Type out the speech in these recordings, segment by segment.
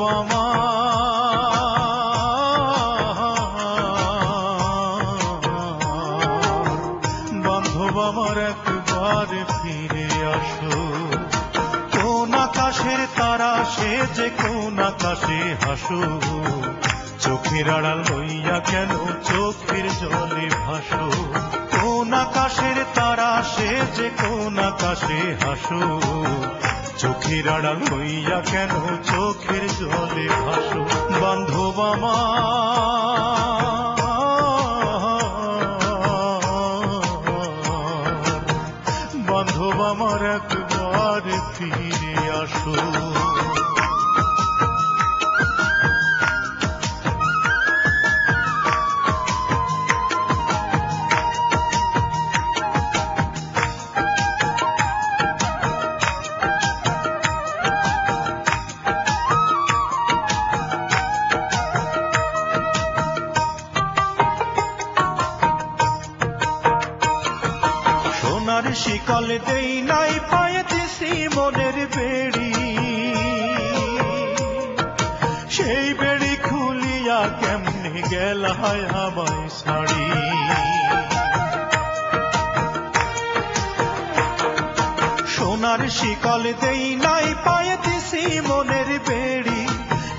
বামা। চোখের আড়াল লইয়া কেন চোখের জলে ভাসো? কোন আকাশের তারা সে যে কোন আকাশে হাসো? চোখের আড়াল হইয়া কেন চোখের আমার বান্ধব আমার একবার ফিরে শিকল দেই নাই পায়েছি মনের বেড়ি। সেই বেড়ি খুলিয়া কেমনে গেল হায় আমায় শাড়ি। সোনার শিকল দেই নাই পায়েছি মনের বেড়ি।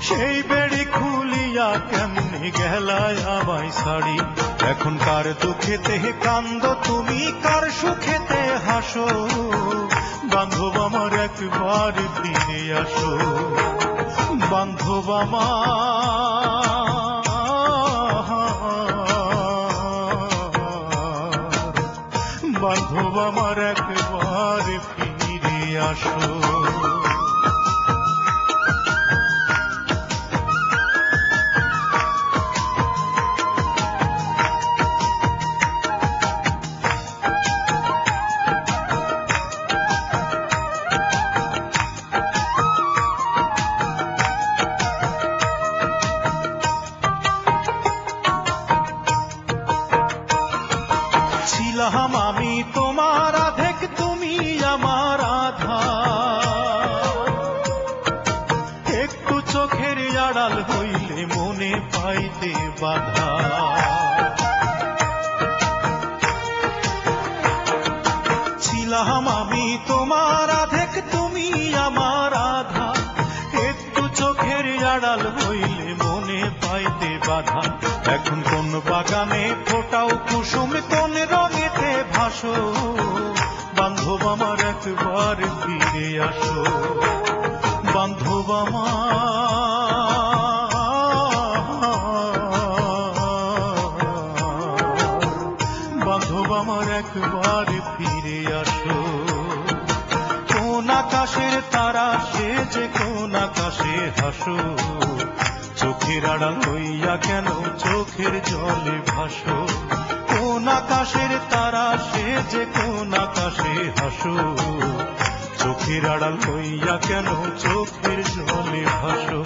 সেই বেড়ি খুলিয়া কেমনে গেলায় আমায় শাড়ি এখন কার দুঃখেতে কান্দ, তুমি কার সুখেতে হাসো? বান্ধব আমার একবার ফিরে আসো। বান্ধব আমার বান্ধব আমার একবার ফিরে আসো। চোখের আড়াল হইলে মনে পাইতে বাধা। ছিলাম আমি তোমার আধেক, তুমি আমার আধা। একটু চোখের আড়াল হইলে মনে পাইতে বাধা। এখন কোন বাগানে ফোটাও কুসুম, কোন রঙেতে ভাসো। বান্ধব আমার একবার ফিরে আসো। বান্ধব আমার মাধব আমার একবার ফিরে আসো। কোন আকাশের তারা সে যে কোন আকাশে হাসো চোখের আড়াল হইয়া কেন চোখের জলে ভাসো। কোন আকাশের তারা সে যে কোন আকাশে হাসো চোখের আড়াল হইয়া কেন চোখের জলে ভাসো।